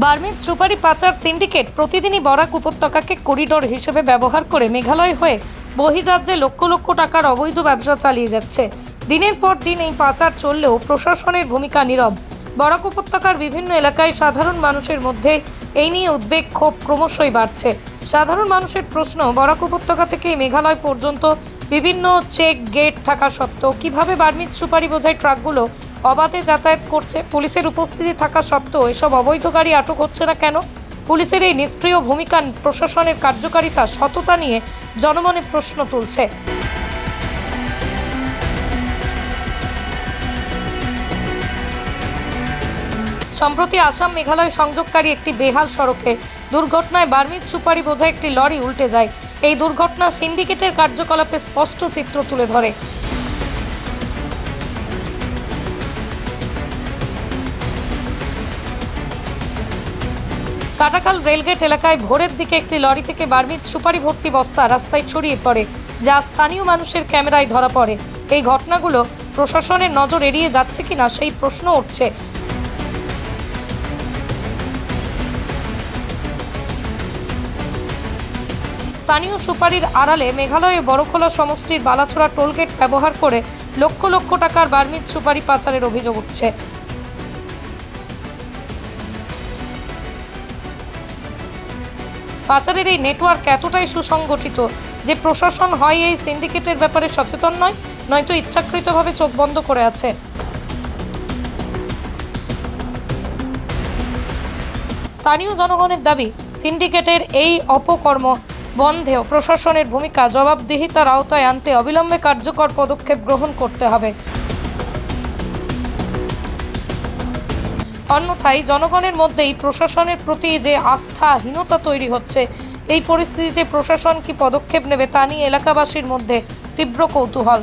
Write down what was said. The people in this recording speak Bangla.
বার্মিজ সুপারি পাচার সিন্ডিকেট প্রতিদিনই বরাক উপত্যকাকে করিডোর হিসেবে ব্যবহার করে মেঘালয় হয়ে বহির্রাজ্যে লক্ষ লক্ষ টাকার অবৈধ ব্যবসা চালিয়ে যাচ্ছে। দিনের পর দিন এই পাচার চললেও প্রশাসনের ভূমিকা নীরব। বরাক উপত্যকার বিভিন্ন এলাকায় সাধারণ মানুষের মধ্যে এই নিয়ে উদ্বেগ, ক্ষোভ ক্রমশই বাড়ছে। সাধারণ মানুষের প্রশ্ন, বরাক উপত্যকা থেকে মেঘালয় পর্যন্ত বিভিন্ন চেক গেট থাকা সত্ত্বেও কীভাবে বার্মিজ সুপারি বোঝাই ট্রাকগুলো অবাধে যাতায়াত করছে। পুলিশের উপস্থিতি থাকা সত্ত্বেও এসব অবৈধ গাড়ি আটক হচ্ছে না কেন? পুলিশের এই নিষ্ক্রিয় ভূমিকা প্রশাসনের কার্যকারিতা, সততা নিয়ে জনমনে প্রশ্ন তুলছে। সম্প্রতি আসাম মেঘালয় সংযোগকারী একটি বেহাল সড়কে দুর্ঘটনায় বার্মিজ সুপারি বোঝাই একটি লরি উল্টে যায়। এই দুর্ঘটনা সিন্ডিকেটের কার্যকলাপে স্পষ্ট চিত্র তুলে ধরে। কাটাকাল রেলগেট এলাকায় ভোরের দিকে একটি লরি থেকে বার্মিজ সুপারি ভর্তি বস্তা রাস্তায় ছড়িয়ে পড়ে, যা স্থানীয় মানুষের ক্যামেরায় ধরা পড়ে। এই ঘটনাগুলো প্রশাসনের নজর এড়িয়ে যাচ্ছে কিনা সেই প্রশ্ন উঠছে। স্থানীয় সুপারির আড়ালে মেঘালয়ে বড়খোলা সমষ্টির বালাছড়া টোলগেট ব্যবহার করে লক্ষ লক্ষ টাকার বার্মিজ সুপারি পাচারের অভিযোগ উঠছে। পাচারের এই নেটওয়ার্ক এতটাই সুসংগঠিত যে প্রশাসন হয় এই সিন্ডিকেটের ব্যাপারে সচেতন নয়, নয়তো ইচ্ছাকৃতভাবে চোখ বন্ধ করে আছে। স্থানীয় জনগণের দাবি সিন্ডিকেটের এই অপকর্ম বন্ধেও প্রশাসনের ভূমিকা জবাবদিহিতার আওতায় আনতে অবিলম্বে কার্যকর পদক্ষেপ গ্রহণ করতে হবে। অন্যথায় জনগণের মধ্যেই প্রশাসনের প্রতি যে আস্থাহীনতা তৈরি হচ্ছে, এই পরিস্থিতিতে প্রশাসন কি পদক্ষেপ নেবে তা নিয়ে এলাকাবাসীর মধ্যে তীব্র কৌতূহল।